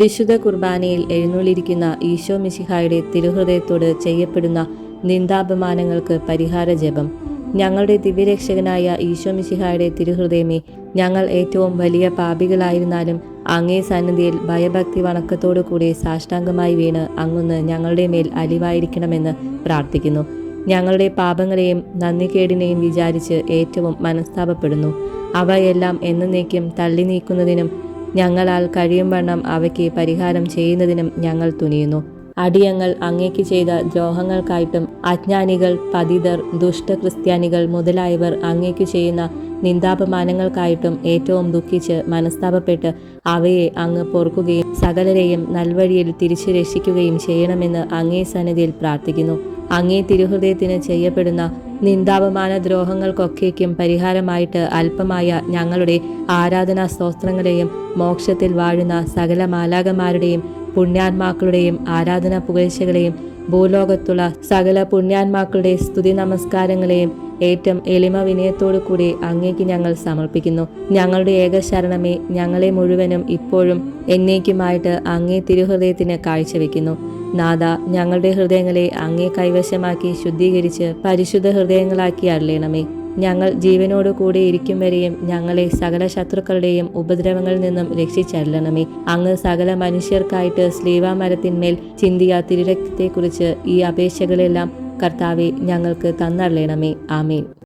വിശുദ്ധ കുർബാനയിൽ എഴുന്നള്ളിരിക്കുന്ന ഈശോ മിശിഹായുടെ തിരുഹൃദയത്തോട് ചെയ്യപ്പെടുന്ന നിന്ദാപമാനങ്ങൾക്ക് പരിഹാര ജപം. ഞങ്ങളുടെ ദിവ്യരക്ഷകനായ ഈശോ മിശിഹായുടെ തിരുഹൃദയമേ ഞങ്ങൾ ഏറ്റവും വലിയ പാപികളായിരുന്നാലും അങ്ങേ സന്നിധിയിൽ ഭയഭക്തി വണക്കത്തോടു കൂടി സാഷ്ടാംഗമായി വീണ് അങ്ങൊന്ന് ഞങ്ങളുടെ മേൽ അലിവായിരിക്കണമെന്ന് പ്രാർത്ഥിക്കുന്നു. ഞങ്ങളുടെ പാപങ്ങളെയും നന്ദികേടിനെയും വിചാരിച്ച് ഏറ്റവും മനസ്താപപ്പെടുന്നു. അവയെല്ലാം എന്നേക്കും തള്ളി നീക്കുന്നതിനും ഞങ്ങളാൽ കഴിയും വണ്ണം അവയ്ക്ക് പരിഹാരം ചെയ്യുന്നതിനും ഞങ്ങൾ തുനിയുന്നു. അടിയങ്ങൾ അങ്ങേക്ക് ചെയ്ത ദ്രോഹങ്ങൾക്കായിട്ടും അജ്ഞാനികൾ പതിതർ ദുഷ്ടക്രിസ്ത്യാനികൾ മുതലായവർ അങ്ങേക്ക് ചെയ്യുന്ന നിന്ദാപമാനങ്ങൾക്കായിട്ടും ഏറ്റവും ദുഃഖിച്ച് മനസ്താപപ്പെട്ട് അവയെ അങ്ങ് പൊറുക്കുകയും സകലരെയും നൽവഴിയിൽ തിരിച്ചു രക്ഷിക്കുകയും ചെയ്യണമെന്ന് അങ്ങേ സന്നിധിയിൽ പ്രാർത്ഥിക്കുന്നു. അങ്ങേ തിരുഹൃദയത്തിന് ചെയ്യപ്പെടുന്ന നിന്ദാപമാന ദ്രോഹങ്ങൾക്കൊക്കേക്കും പരിഹാരമായിട്ട് അല്പമായ ഞങ്ങളുടെ ആരാധനാ സ്തോത്രങ്ങളെയും മോക്ഷത്തിൽ വാഴുന്ന സകല മാലാകന്മാരുടെയും പുണ്യാത്മാക്കളുടെയും ആരാധനാ പുകഴ്ചകളെയും ഭൂലോകത്തുള്ള സകല പുണ്യാത്മാക്കളുടെ സ്തുതി നമസ്കാരങ്ങളെയും ഏറ്റവും എളിമ വിനയത്തോടു കൂടി അങ്ങേക്ക് ഞങ്ങൾ സമർപ്പിക്കുന്നു. ഞങ്ങളുടെ ഏക ശരണമേ ഞങ്ങളെ മുഴുവനും ഇപ്പോഴും എന്നേക്കുമായിട്ട് അങ്ങേ തിരുഹൃദയത്തിന് കാഴ്ചവെക്കുന്നു. നാഥ ഞങ്ങളുടെ ഹൃദയങ്ങളെ അങ്ങേ കൈവശമാക്കി ശുദ്ധീകരിച്ച് പരിശുദ്ധ ഹൃദയങ്ങളാക്കി അരുളണമേ. ഞങ്ങൾ ജീവനോടു കൂടെ ഇരിക്കും വരെയും ഞങ്ങളെ സകല ശത്രുക്കളുടെയും ഉപദ്രവങ്ങളിൽ നിന്നും രക്ഷിച്ചരുളണമേ അങ്ങ് സകല മനുഷ്യർക്കായിട്ട് സ്ലീവാമരത്തിന്മേൽ ചിന്തിയ തിരുരക്തത്തെക്കുറിച്ച് ഈ അപേക്ഷകളെല്ലാം കർത്താവെ ഞങ്ങൾക്ക് തന്നള്ളണമേ. ആമേൻ.